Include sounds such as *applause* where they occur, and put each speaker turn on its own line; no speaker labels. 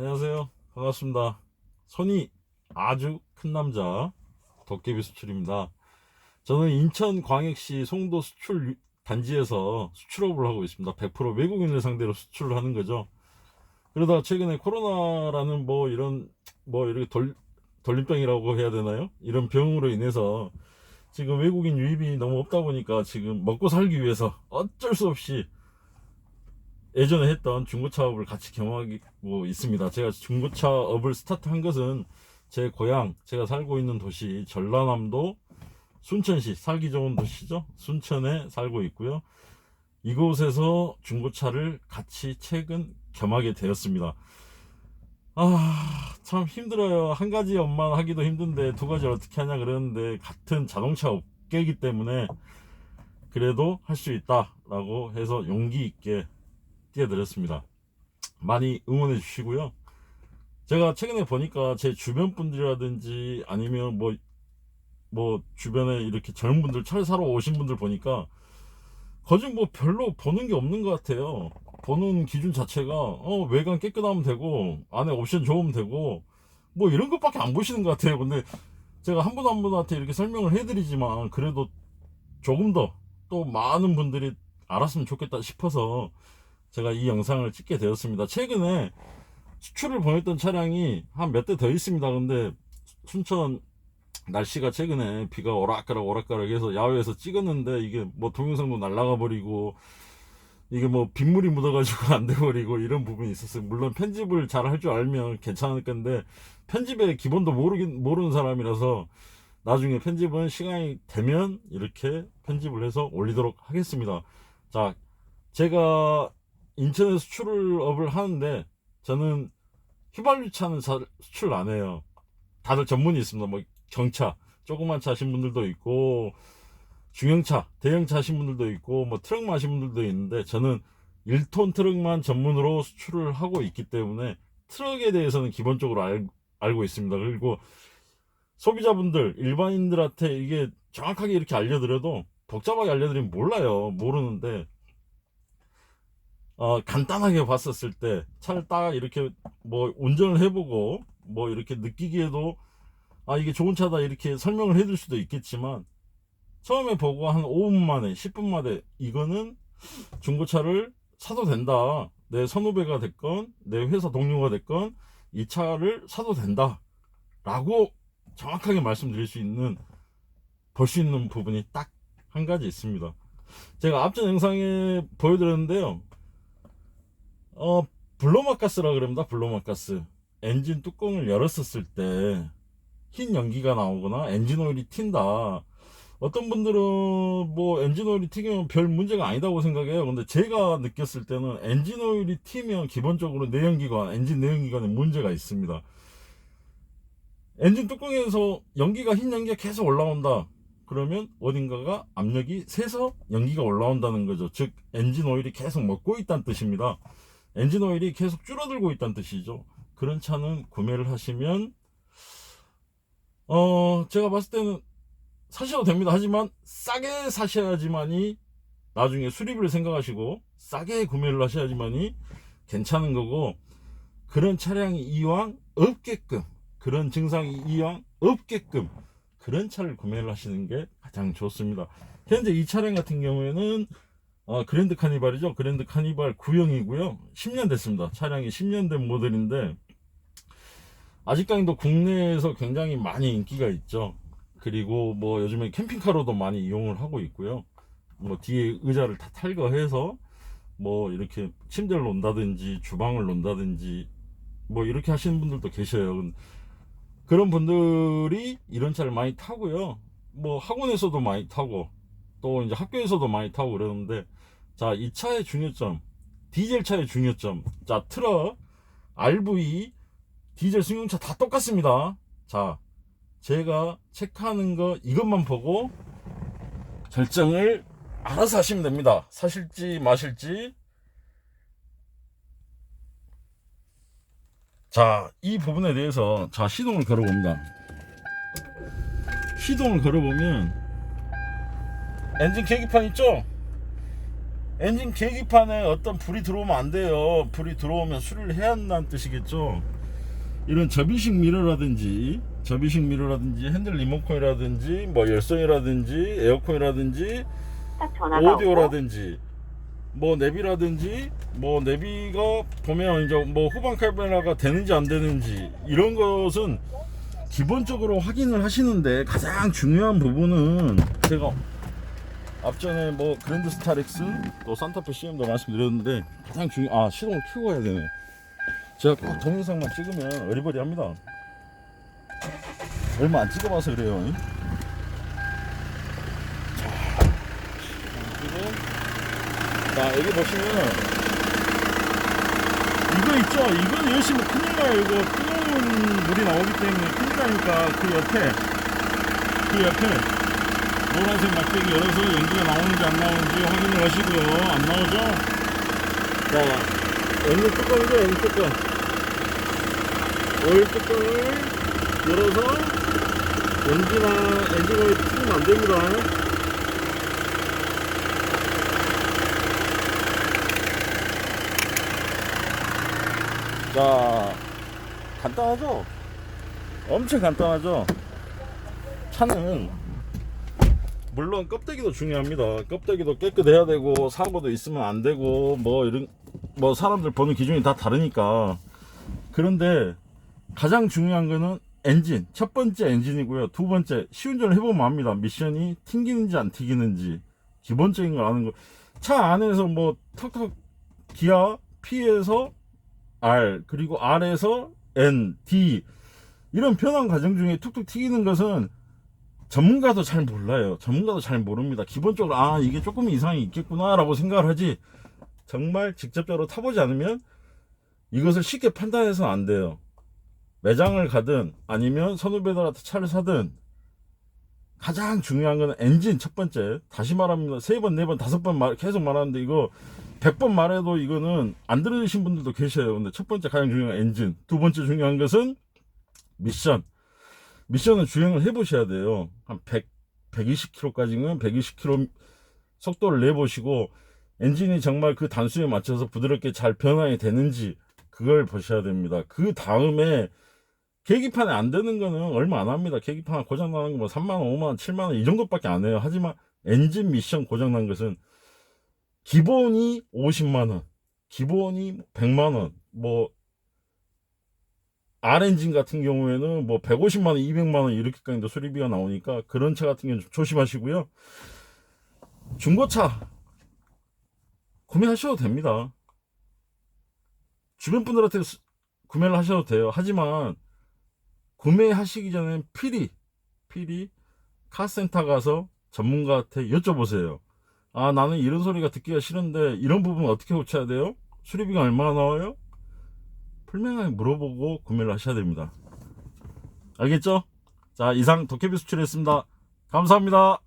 안녕하세요. 반갑습니다. 손이 아주 큰 남자 도깨비 수출입니다. 저는 인천광역시 송도 수출 유- 단지에서 수출업을 하고 있습니다. 100% 외국인을 상대로 수출을 하는 거죠. 그러다 최근에 코로나라는 뭐 이런 뭐 이렇게 돌 돌림병이라고 해야 되나요? 이런 병으로 인해서 지금 외국인 유입이 너무 없다 보니까 지금 먹고 살기 위해서 어쩔 수 없이 예전에 했던 중고차업을 같이 경험하고 있습니다. 제가 중고차업을 스타트한 것은 제 고향, 제가 살고 있는 도시 전라남도 순천시 살기 좋은 도시죠. 순천에 살고 있고요. 이곳에서 중고차를 같이 최근 겸하게 되었습니다. 아, 참 힘들어요. 한 가지 업만 하기도 힘든데 두 가지 어떻게 하냐 그러는데 같은 자동차 업계이기 때문에 그래도 할 수 있다라고 해서 용기 있게 뛰어들었습니다. 많이 응원해 주시고요. 제가 최근에 보니까 제 주변 분들이라든지 아니면 뭐, 뭐, 주변에 이렇게 젊은 분들 차를 사러 오신 분들 보니까 거진 뭐 별로 보는 게 없는 것 같아요. 보는 기준 자체가, 어, 외관 깨끗하면 되고, 안에 옵션 좋으면 되고, 뭐 이런 것밖에 안 보시는 것 같아요. 근데 제가 한 분 한 분한테 이렇게 설명을 해드리지만, 그래도 조금 더 또 많은 분들이 알았으면 좋겠다 싶어서 제가 이 영상을 찍게 되었습니다. 최근에 수출을 보냈던 차량이 한 몇 대 더 있습니다. 근데 순천 날씨가 최근에 비가 오락가락 오락가락 해서 야외에서 찍었는데 이게 뭐 동영상도 날라가 버리고 이게 뭐 빗물이 묻어가지고 *laughs* 안 돼버리고 이런 부분이 있었어요. 물론 편집을 잘 할 줄 알면 괜찮을 건데 편집의 기본도 모르긴 모르는 사람이라서 나중에 편집은 시간이 되면 이렇게 편집을 해서 올리도록 하겠습니다. 자, 제가 인천에 수출업을 하는데 저는 휘발유 차는 잘 수출 안 해요. 다들 전문이 있습니다. 뭐 경차, 조그만 차 하신 분들도 있고 중형차, 대형차 하신 분들도 있고 뭐 트럭만 하신 분들도 있는데 저는 1톤 트럭만 전문으로 수출을 하고 있기 때문에 트럭에 대해서는 기본적으로 알, 알고 있습니다. 그리고 소비자분들, 일반인들한테 이게 정확하게 이렇게 알려드려도 복잡하게 알려드리면 몰라요. 모르는데 어, 간단하게 봤었을 때 차를 딱 이렇게 뭐 운전을 해보고 뭐 이렇게 느끼기에도 아 이게 좋은 차다 이렇게 설명을 해줄 수도 있겠지만 처음에 보고 한 5분 만에 10분 만에 이거는 중고차를 사도 된다. 내 선후배가 됐건 내 회사 동료가 됐건 이 차를 사도 된다. 라고 정확하게 말씀드릴 수 있는 볼 수 있는 부분이 딱 한 가지 있습니다. 제가 앞전 영상에 보여드렸는데요 어, 블로마가스라 그럽니다. 블로마가스. 엔진 뚜껑을 열었었을 때 흰 연기가 나오거나 엔진 오일이 튄다. 어떤 분들은 뭐 엔진 오일이 튀기면 별 문제가 아니다고 생각해요. 근데 제가 느꼈을 때는 엔진 오일이 튀면 기본적으로 내연기관, 엔진 내연기관에 문제가 있습니다. 엔진 뚜껑에서 연기가 흰 연기가 계속 올라온다. 그러면 어딘가가 압력이 새서 연기가 올라온다는 거죠. 즉 엔진 오일이 계속 먹고 있다는 뜻입니다. 엔진 오일이 계속 줄어들고 있다는 뜻이죠. 그런 차는 구매를 하시면 어 제가 봤을 때는 사셔도 됩니다. 하지만 싸게 사셔야지만이 나중에 수리비를 생각하시고 싸게 구매를 하셔야지만이 괜찮은 거고 그런 차량이 이왕 없게끔 그런 증상이 이왕 없게끔 그런 차를 구매를 하시는 게 가장 좋습니다. 현재 이 차량 같은 경우에는 어, 그랜드 카니발이죠. 그랜드 카니발 구형이고요. 10년 됐습니다. 차량이 10년 된 모델인데 아직까지도 국내에서 굉장히 많이 인기가 있죠. 그리고 뭐 요즘에 캠핑카로도 많이 이용을 하고 있고요. 뭐 뒤에 의자를 다 탈거해서 뭐 이렇게 침대를 놓는다든지 주방을 놓는다든지 뭐 이렇게 하시는 분들도 계셔요. 그런 분들이 이런 차를 많이 타고요. 뭐 학원에서도 많이 타고 또 이제 학교에서도 많이 타고 그러는데 자, 이 차의 중요점, 디젤 차의 중요점. 자, 트럭, RV, 디젤 승용차 다 똑같습니다. 자, 제가 체크하는 거 이것만 보고 결정을 알아서 하시면 됩니다. 사실지 마실지. 자, 이 부분에 대해서 자, 시동을 걸어 봅니다. 시동을 걸어 보면 엔진 계기판 있죠? 엔진 계기판에 어떤 불이 들어오면 안 돼요. 불이 들어오면 수리를 해야 한다는 뜻이겠죠. 이런 접이식 미러라든지 접이식 미러라든지 핸들 리모컨이라든지 뭐 열선이라든지 에어컨이라든지 오디오라든지 뭐 내비라든지 뭐 내비가 보면 이제 뭐 후방 카메라가 되는지 안 되는지 이런 것은 기본적으로 확인을 하시는데 가장 중요한 부분은 제가 앞전에 뭐 그랜드 스타렉스 또 산타페 CM도 말씀드렸는데 가장 중요 아 시동을 켜고 해야 되네. 제가 꼭 동영상만 찍으면 어리버리합니다. 얼마 안 찍어봐서 그래요 지금 자 여기 보시면 이거 있죠? 이건 열심히 큰일 나요 이거. 뜨거운 물이 나오기 때문에 큰일 나니까 그 옆에 그 옆에 노란색 막대기 열어서 연기가 나오는지 안 나오는지 확인을 하시고요 안 나오죠 자 연기 뚜껑이죠 연기 뚜껑 오일 뚜껑을 열어서 연기나 엔진 오일 튀면 안 됩니다 자, 간단하죠? 엄청 간단하죠? 차는 물론 껍데기도 중요합니다. 껍데기도 깨끗해야 되고 사고도 있으면 안 되고 뭐 이런 뭐 사람들 보는 기준이 다 다르니까 그런데 가장 중요한 거는 엔진 첫 번째 엔진이고요. 두 번째 시운전을 해보면 압니다. 미션이 튕기는지 안 튕기는지 기본적인 걸 아는 거. 차 안에서 뭐 턱턱 기아 P에서 R 그리고 R에서 N, D 이런 변환 과정 중에 툭툭 튀기는 것은 전문가도 잘 몰라요. 전문가도 잘 모릅니다. 기본적으로 아 이게 조금 이상이 있겠구나라고 생각을 하지 정말 직접적으로 타보지 않으면 이것을 쉽게 판단해서는 안 돼요. 매장을 가든 아니면 선후배들한테 차를 사든 가장 중요한 건 엔진 첫 번째 다시 말합니다 세 번 네 번 다섯 번 말, 계속 말하는데 이거 100번 말해도 이거는 안 들으신 분들도 계셔요 근데 첫 번째 가장 중요한 건 엔진 두 번째 중요한 것은 미션 미션을 주행을 해 보셔야 돼요 한 100, 120km까지는 120km 속도를 내보시고 엔진이 정말 그 단수에 맞춰서 부드럽게 잘 변환이 되는지 그걸 보셔야 됩니다 그 다음에 계기판에 안 되는 거는 얼마 안 합니다. 계기판 고장 나는 거 뭐 3만 원, 5만 원, 7만 원 이 정도밖에 안 해요. 하지만 엔진 미션 고장 난 것은 기본이 50만 원, 기본이 100만 원, 뭐 R 엔진 같은 경우에는 뭐 150만 원, 200만 원 이렇게까지도 수리비가 나오니까 그런 차 같은 경우는 좀 조심하시고요. 중고차 구매하셔도 됩니다. 주변 분들한테 수- 구매를 하셔도 돼요. 하지만 구매하시기 전에 필히 필히 카센터 가서 전문가한테 여쭤보세요. 아 나는 이런 소리가 듣기가 싫은데 이런 부분 어떻게 고쳐야 돼요? 수리비가 얼마나 나와요? 풀명하게 물어보고 구매를 하셔야 됩니다. 알겠죠? 자 이상 도깨비 수출했습니다. 감사합니다.